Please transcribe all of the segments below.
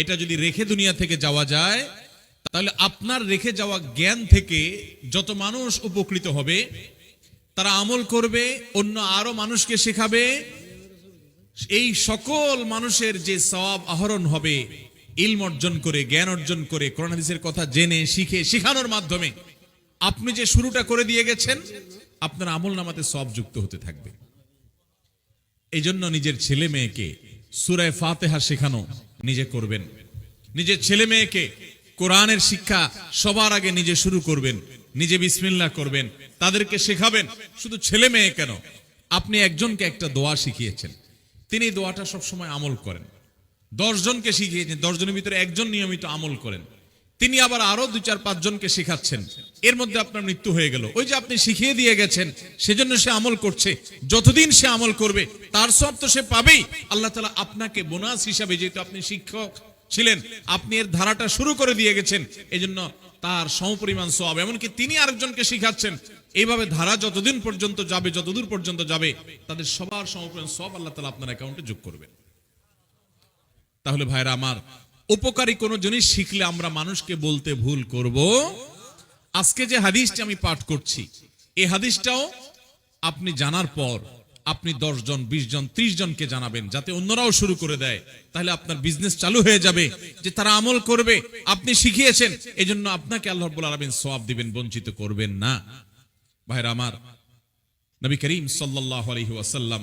এটা যদি রেখে দুনিয়া থেকে যাওয়া যায়, তাহলে আপনার রেখে যাওয়া জ্ঞান থেকে যত মানুষ উপকৃত হবে, তারা আমল করবে, অন্য আরও মানুষকে শেখাবে। এই সকল মানুষের যে সওয়াব আহরণ হবে, ইলম অর্জন করে, জ্ঞান অর্জন করে, কোরআন হাদিসের কথা জেনে, শিখে, শিখানোর মাধ্যমে আপনি যে শুরুটা করে দিয়ে গেছেন, আপনার আমল নামাতে সব যুক্ত হতে থাকবে। এই জন্য নিজের ছেলে মেয়েকে সুরায় ফাতেহা শেখানো নিজে করবেন। নিজের ছেলে মেয়েকে কোরআনের শিক্ষা সবার আগে নিজে শুরু করবেন, নিজে বিসমিল্লা করবেন, তাদেরকে শেখাবেন, শুধু ছেলে মেয়ে কেন? আপনি একজনকে একটা দোয়া শিখিয়েছেন, তিনি দোয়াটা সবসময় আমল করেন। দশজনকে শিখিয়েছেন, দশজনের ভিতরে একজন নিয়মিত আমল করেন। তিনি আবার আরও দুই চার পাঁচ জনকে শেখাচ্ছেন। এর মধ্যে আপনার মৃত্যু হয়ে গেল। ওই যে আপনি শিখিয়ে দিয়ে গেছেন, সেজন্য সে আমল করছে। যতদিন সে আমল করবে, তার সব তো সে পাবেই। আল্লাহ তালা আপনাকে বোনাস হিসাবে যেহেতু আপনি শিক্ষক ছিলেন, আপনি এর ধারাটা শুরু করে দিয়ে গেছেন এই জন্য তার সমপরিমাণ সব এমনকি তিনি আরেকজনকে শিখাচ্ছেন, এইভাবে ধারা যতদিন পর্যন্ত যাবে, যতদূর পর্যন্ত যাবে, তাদের সবার সমপরিমাণ সব আল্লাহ তালা আপনার অ্যাকাউন্টে যোগ করবেন। তাহলে ভাইরা আমার উপকারী কোনো জিনিস শিখলে আমরা মানুষকে বলতে ভুল করব। আজকে যে হাদিসটি আমি পাঠ করছি এই হাদিসটাও আপনি জানার পর আপনি জন বিশ জন ত্রিশ জনকে জানাবেন, যাতে অন্যরাও শুরু করে দেয়। তাহলে আপনার বিজনেস চালু হয়ে যাবে, যে তারা আমল করবে, আপনি শিখিয়েছেন এই জন্য আপনাকে আল্লাহ রব্বুল আলমিন সওয়াব দিবেন, বঞ্চিত করবেন না। ভাইরা আমার, নবী করিম সাল্লাহ আলহি ওয়াসাল্লাম,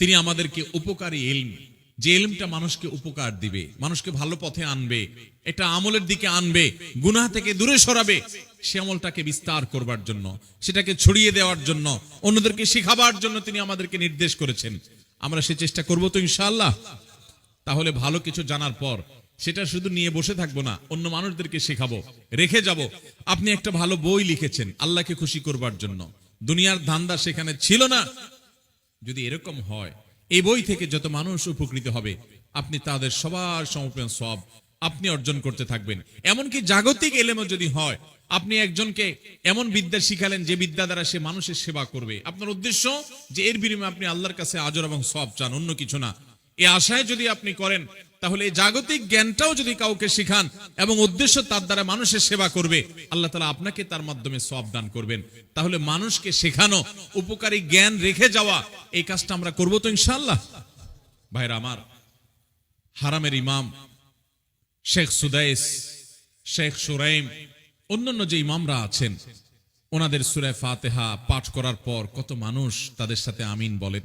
তিনি আমাদেরকে উপকারী এলম যে এলমটা মানুষকে উপকার দিবে, মানুষকে ভালো পথে আনবে, এটা আমলের দিকে আনবে, গুনাহ থেকে দূরে সরাবে, সে আমলটাকে বিস্তার করবার জন্য, সেটাকে ছড়িয়ে দেওয়ার জন্য, অন্যদেরকে শেখাবার জন্য তিনি আমাদেরকে নির্দেশ করেছেন। আমরা সে চেষ্টা করব তো ইনশাআল্লাহ। তাহলে ভালো কিছু জানার পর, সেটা শুধু নিয়ে বসে থাকব না, অন্য মানুষদেরকে শেখাবো, রেখে যাব। আপনি একটা ভালো বই লিখেছেন, আল্লাহকে খুশি করবার জন্য। দুনিয়ার ধান্দা সেখানে ছিল না। যদি এরকম হয় এই বই থেকে যত মানুষ উপকৃত হবে, আপনি তাদের সবার সমর্পণ সব আপনি অর্জন করতে থাকবেন। এমনকি জাগতিক এলেমও যদি হয়, আপনি একজনকে এমন বিদ্যা শিখালেন যে বিদ্যা দ্বারা সে মানুষের সেবা করবে। আপনার উদ্দেশ্য যে এর বিনিময়ে আপনি আল্লাহর কাছে আজর এবং সব চান, অন্য কিছু না। এ আশায় যদি আপনি করেন তাহলে এই জাগতিক জ্ঞানটাও যদি কাউকে শিখান এবং উদ্দেশ্য তার দ্বারা মানুষের সেবা করবে, আল্লাহ তালা আপনাকে তার মাধ্যমে সব দান করবেন। তাহলে মানুষকে শেখানো, উপকারী জ্ঞান রেখে যাওয়া, এই কাজটা আমরা করব তো ইনশাল্লাহ ভাইরা আমার, হারামের ইমাম, শেখ সুদাইস, শেখ সুরাইম, অন্যান্য যে ইমামরা আছেন, ওনাদের সুরে ফাতেহা পাঠ করার পর কত মানুষ তাদের সাথে আমিন বলেন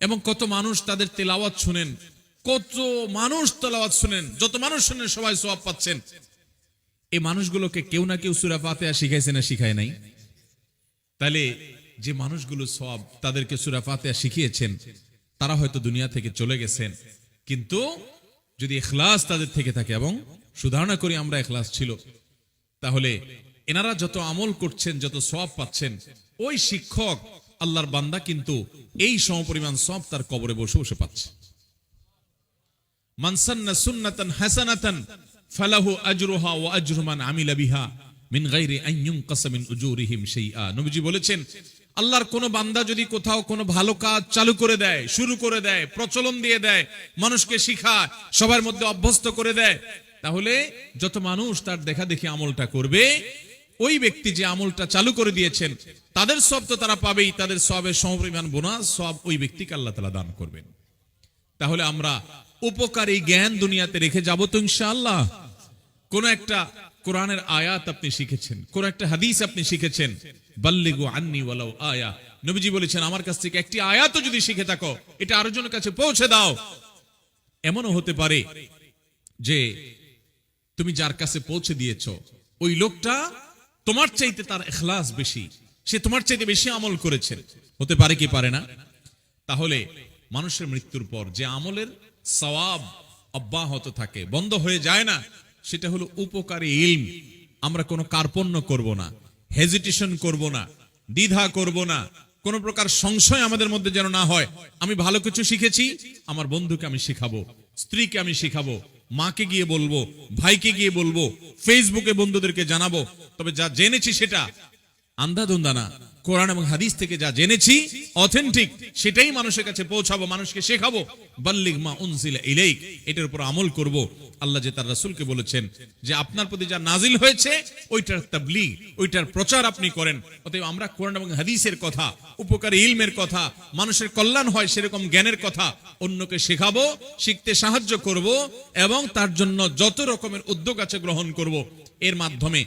এবং কত মানুষ তাদের তেলাওয়াত শুনেন কত মানুষ তেলাওয়াত শুনেন, যত মানুষ শুনেন সবাই সওয়াব পাচ্ছেন। এই মানুষগুলোকে কেউ না কেউ সুরা ফাতেহা শিখাইছে না শিখায় নাই। তাহলে যে মানুষগুলো সব তাদেরকে সুরা ফাতেহা শিখিয়েছেন, তারা হয়তো দুনিয়া থেকে চলে গেছেন। কিন্তু যদি এখলাস তাদের থেকে থাকে এবং সুধারণা করি আমরা এখলাস ছিল, তাহলে এনারা যত আমল করছেন, যত সব পাচ্ছেন, ওই শিক্ষক আল্লাহর বান্দা কিন্তু এই সমপরিমাণ সব তার কবরে বসে বসে পাচ্ছে। মানসান্না সুন্নাতান হাসানাতান ফালাহু আজরুহা ওয়া আজরু মান বিহা মিন গায়রি আন ইউনকাসা মিন উজুরিহিম শাইআ। নবীজি বলেছেন, আল্লাহর কোন বান্দা যদি কোথাও কোনো ভালো কাজ চালু করে দেয়, শুরু করে দেয়, প্রচলন দিয়ে দেয়, মানুষকে শিখায়, সবার মধ্যে অভ্যস্ত করে দেয়, তাহলে যত মানুষ তার দেখা দেখি আমলটা করবে, ওই ব্যক্তি যে আমলটা চালু করে দিয়েছেন, তাদের সব তো তারা পাবেই, তাদের সবের সমপরিমাণ বোনাস সব ওই ব্যক্তিকে আল্লাহ তালা দান করবেন। তাহলে আমরা উপকারী জ্ঞান দুনিয়াতে রেখে যাব তো ইনশাআল্লাহ। কোন একটা কোরআনের আয়াত আপনি শিখেছেন, কোন একটা হাদিস আপনি শিখেছেন। বাল্লিগু আন্নি ওয়ালাউ আয়া। নবীজি বলেছেন, আমার কাছ থেকে একটি আয়াতও যদি শিখে থাকো, এটা আরেকজনের কাছে পৌঁছে দাও। এমনও হতে পারে যে তুমি যার কাছে পৌঁছে দিয়েছ, ওই লোকটা তোমার চাইতে তার এখলাস বেশি, সে তোমার চাইতে বেশি আমল করেছে। হতে পারে কি পারে না? তাহলে মানুষের মৃত্যুর পর যে আমলের সওয়াব অব্যাহত থাকে, বন্ধ হয়ে যায় না। সেটা হলো উপকারী ইলম। আমরা কোনো কার্পণ্য করব না হেজিটেশন করব না, দ্বিধা করব না, কোন প্রকার সংশয় আমাদের মধ্যে যেন না হয়। আমি ভালো কিছু শিখেছি, আমার বন্ধুকে আমি শিখাবো, স্ত্রীকে আমি শিখাবো, মাকে গিয়ে বলব, ভাইকে গিয়ে বলব ফেসবুকে বন্ধুদেরকে জানাব। তবে যা জেনেছি সেটা আন্ধাধুন্দা না কোরআন এবং হাদিস থেকে যা জেনেছি অথেন্টিক সেটাই মানুষের কাছে পৌঁছাবো, মানুষকে শেখাবো। মা উনসিলা ইলাইক, এটার উপর আমল করব। আল্লাহ যে তার রাসূলকে বলেছেন যে, আপনার প্রতি যা নাজিল হয়েছে, ওইটার তাবলীগ, ওইটার প্রচার আপনি করেন। অতএব আমরা কোরআন এবং হাদিসের কথা, উপকারী ইলমের কথা, মানুষের কল্যাণ হয় সেরকম জ্ঞানের কথা, অন্যকে শেখাবো, শিখতে সাহায্য করব এবং তার জন্য যত রকমের উদ্যোগ আছে গ্রহণ করব। এর মাধ্যমে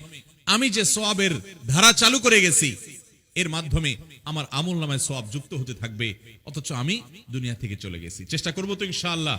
আমি যে সোয়াবের ধারা চালু করে গেছি, এর মাধ্যমে আমার আমল নামায় সোয়াব যুক্ত হতে থাকবে, অথচ আমি দুনিয়া থেকে চলে গেছি। চেষ্টা করব তো ইনশাআল্লাহ।